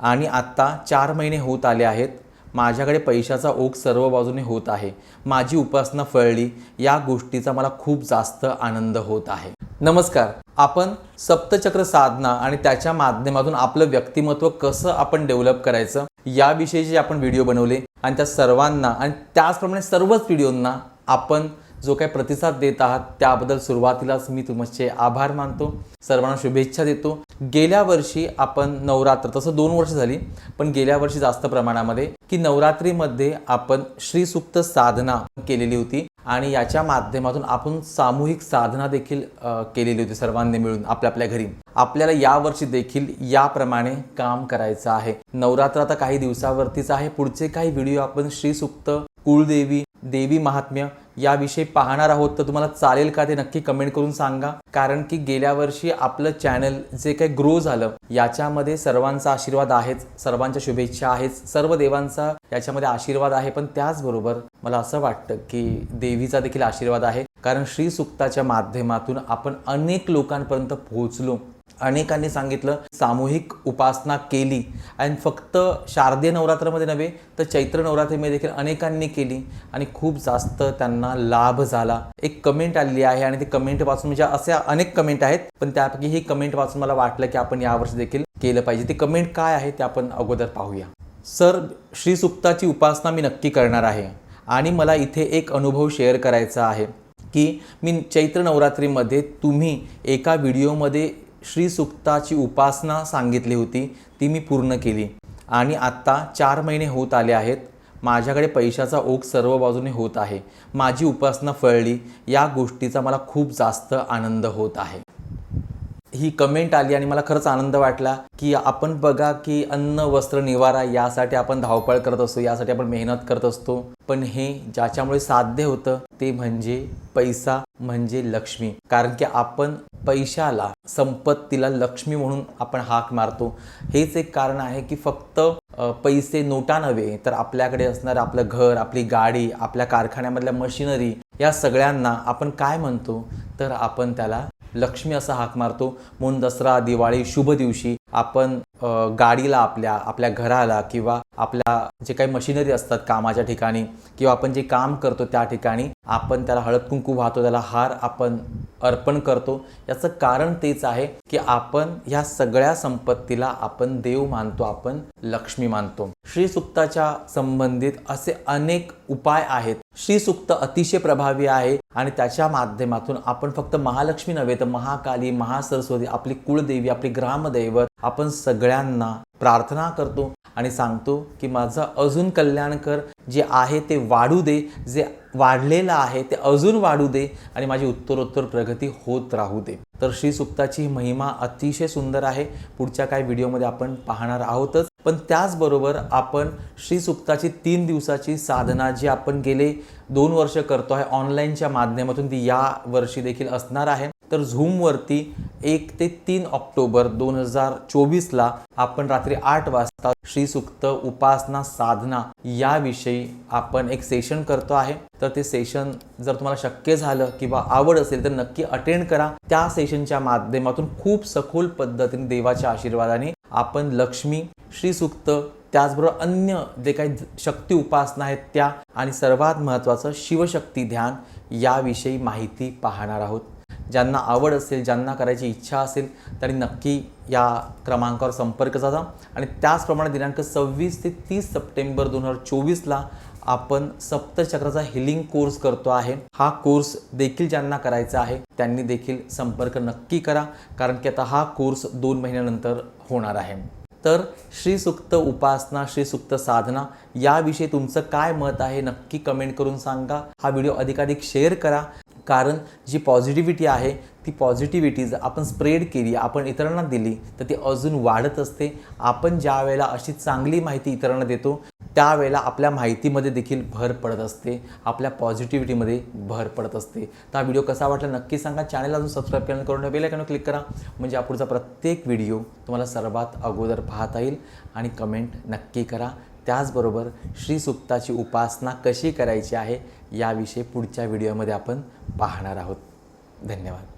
आणि आत्ता चार महिने होत आले आहेत. माझ्याकडे पैशाचा ओघ सर्व बाजूने होत आहे. माझी उपासना फळली. या गोष्टीचा मला खूप जास्त आनंद होत आहे. नमस्कार. आपण सप्तचक्र साधना आणि त्याच्या माध्यमातून आपलं व्यक्तिमत्व कसं आपण डेव्हलप करायचं याविषयीचे आपण व्हिडिओ बनवले आणि त्या सर्वांना आणि त्याचप्रमाणे सर्वच व्हिडिओंना आपण जो काही प्रतिसाद देत आहात त्याबद्दल सुरुवातीलाच मी तुमचे आभार मानतो. सर्वांना शुभेच्छा देतो. गेल्या वर्षी आपण नवरात्र तसं दोन वर्ष झाली पण गेल्या वर्षी जास्त प्रमाणामध्ये की नवरात्रीमध्ये आपण श्रीसुक्त साधना केलेली होती आणि याच्या माध्यमातून आपण सामूहिक साधना देखील केलेली होती सर्वांनी मिळून आपल्या आपल्या घरी. आपल्याला यावर्षी देखील याप्रमाणे काम करायचं आहे. नवरात्र आता काही दिवसावरतीच आहे. पुढचे काही व्हिडिओ आपण श्रीसुक्त कुळदेवी देवी महात्म्य याविषयी पाहणार आहोत तर तुम्हाला चालेल का ते नक्की कमेंट करून सांगा. कारण की गेल्या वर्षी आपलं चॅनल जे काही ग्रो झालं याच्यामध्ये सर्वांचा आशीर्वाद आहेच सर्वांच्या शुभेच्छा आहेच सर्व देवांचा याच्यामध्ये आशीर्वाद आहे. पण त्याचबरोबर मला असं वाटतं की देवीचा देखील आशीर्वाद आहे. कारण श्री सुक्ताच्या माध्यमातून आपण अनेक लोकांपर्यंत पोहोचलो. अनेकांनी सांगितलं सामूहिक उपासना केली. आणि फक्त शारदीय नवरात्रामध्ये नव्हे तर चैत्र नवरात्रीमध्ये देखील अनेकांनी केली आणि खूप जास्त त्यांना लाभ झाला. एक कमेंट आलेली आहे आणि ती कमेंट वाचून म्हणजे अशा अनेक कमेंट आहेत पण त्यापैकी ही कमेंट वाचून मला वाटलं की आपण यावर्षी देखील केलं पाहिजे. ती कमेंट काय आहे ते आपण अगोदर पाहूया. सर श्रीसुक्ताची उपासना मी नक्की करणार आहे आणि मला इथे एक अनुभव शेअर करायचा आहे की मी चैत्र नवरात्रीमध्ये तुम्ही एका व्हिडिओमध्ये श्री सुक्ताची उपासना सांगितली होती ती मी पूर्ण केली. आणि आत्ता चार महिने होत आले आहेत. माझ्याकडे पैशाचा ओघ सर्व बाजूने होत आहे. माझी उपासना फळली. या गोष्टीचा मला खूप जास्त आनंद होत आहे. ही कमेंट आली आणि मला खरंच आनंद वाटला की आपण बघा की अन्न वस्त्र निवारा यासाठी आपण धावपळ करत असतो यासाठी आपण मेहनत करत असतो. पण हे ज्याच्यामुळे साध्य होतं ते म्हणजे पैसा म्हणजे लक्ष्मी. कारण की आपण पैशाला संपत्तीला लक्ष्मी म्हणून आपण हाक मारतो. हेच एक कारण आहे की फक्त पैसे नोटा नव्हे तर आपल्याकडे असणारं आपलं घर आपली गाडी आपल्या कारखान्यामधल्या मशिनरी या सगळ्यांना आपण काय म्हणतो? तर आपण त्याला लक्ष्मी असा हाक मारतो. म्हणून दसरा दिवाळी शुभ दिवशी आपण गाडीला आपल्या आपल्या घराला किंवा आपल्या जे काही मशिनरी असतात कामाच्या ठिकाणी किंवा आपण जे काम करतो त्या ठिकाणी आपण त्याला हळद कुंकू वाहतो त्याला हार आपण अर्पण करतो. याचं कारण तेच आहे की आपण ह्या सगळ्या संपत्तीला आपण देव मानतो आपण लक्ष्मी मानतो. श्रीसुक्ताच्या संबंधित असे अनेक उपाय आहेत श्री सुक्त अतिशय प्रभावी आहे आणि त्याच्या माध्यमातून आपण फक्त महालक्ष्मी नव्हे तर महाकाली महासरस्वती आपली कुळदेवी आपली ग्रामदैवत आपण सगळ्यांना प्रार्थना करतो आणि सांगतो की माझं अजून कल्याण कर जे आहे ते वाढू दे जे वाढलेलं आहे ते अजून वाढू दे आणि माझी उत्तरोत्तर प्रगती होत राहू दे. तर श्री सुक्ताची महिमा अतिशय सुंदर आहे. पुढच्या काही व्हिडिओमध्ये आपण पाहणार आहोतच. पण त्याचबरोबर आपण श्रीसुप्ताची तीन दिवसाची साधना जी आपण गेले दोन वर्ष करतो आहे ऑनलाईनच्या माध्यमातून ती या वर्षी देखील असणार आहे. तर झूमवरती एक ते तीन ऑक्टोबर दोन हजार चोवीसला आपण रात्री आठ वाजता श्रीसुक्त उपासना साधना याविषयी आपण एक सेशन करतो आहे. तर ते सेशन जर तुम्हाला शक्य झालं किंवा आवड असेल तर नक्की अटेंड करा. त्या सेशनच्या माध्यमातून खूप सखोल पद्धतीने देवाच्या आशीर्वादाने आपण लक्ष्मी श्रीसुक्त त्याचबरोबर अन्य जे काही शक्ती उपासना आहेत त्या आणि सर्वात महत्त्वाचं शिवशक्ती ध्यान याविषयी माहिती पाहणार आहोत. ज्यांना आवड असेल ज्यांना करायची इच्छा असेल त्यांनी नक्की या क्रमांकावर संपर्क साधा. आणि त्याचप्रमाणे दिनांक सव्वीस ते तीस सप्टेंबर दोन हजार चोवीसला आपण सप्तचक्राचा हिलिंग कोर्स करतो आहे. हा कोर्स देखील ज्यांना करायचा आहे त्यांनी देखील संपर्क नक्की करा कारण की आता हा कोर्स दोन महिन्यानंतर होणार आहे. तर श्रीसुक्त उपासना श्रीसुक्त साधना याविषयी तुमचं काय मत आहे नक्की कमेंट करून सांगा. हा व्हिडिओ अधिकाधिक शेअर करा कारण जी पॉझिटिव्हिटी आहे ती पॉझिटिव्हिटी जर आपण स्प्रेड केली आपण इतरांना दिली तर ती अजून वाढत असते. आपण ज्या वेळेला अशी चांगली माहिती इतरांना देतो त्यावेळेला आपल्या माहितीमध्ये देखील भर पडत असते आपल्या पॉझिटिव्हिटीमध्ये भर पडत असते. तर हा व्हिडिओ कसा वाटला नक्की सांगा. चॅनल अजून सबस्क्राईब केलं करून बेल आयकॉनवर क्लिक करा. म्हणजे पुढचा प्रत्येक व्हिडिओ तुम्हाला सर्वात अगोदर पाहता येईल आणि कमेंट नक्की करा. त्याचबरोबर श्रीसुक्ताची उपासना कशी करायची आहे याविषयी पुढच्या व्हिडिओमध्ये आपण पाहणार आहोत. धन्यवाद.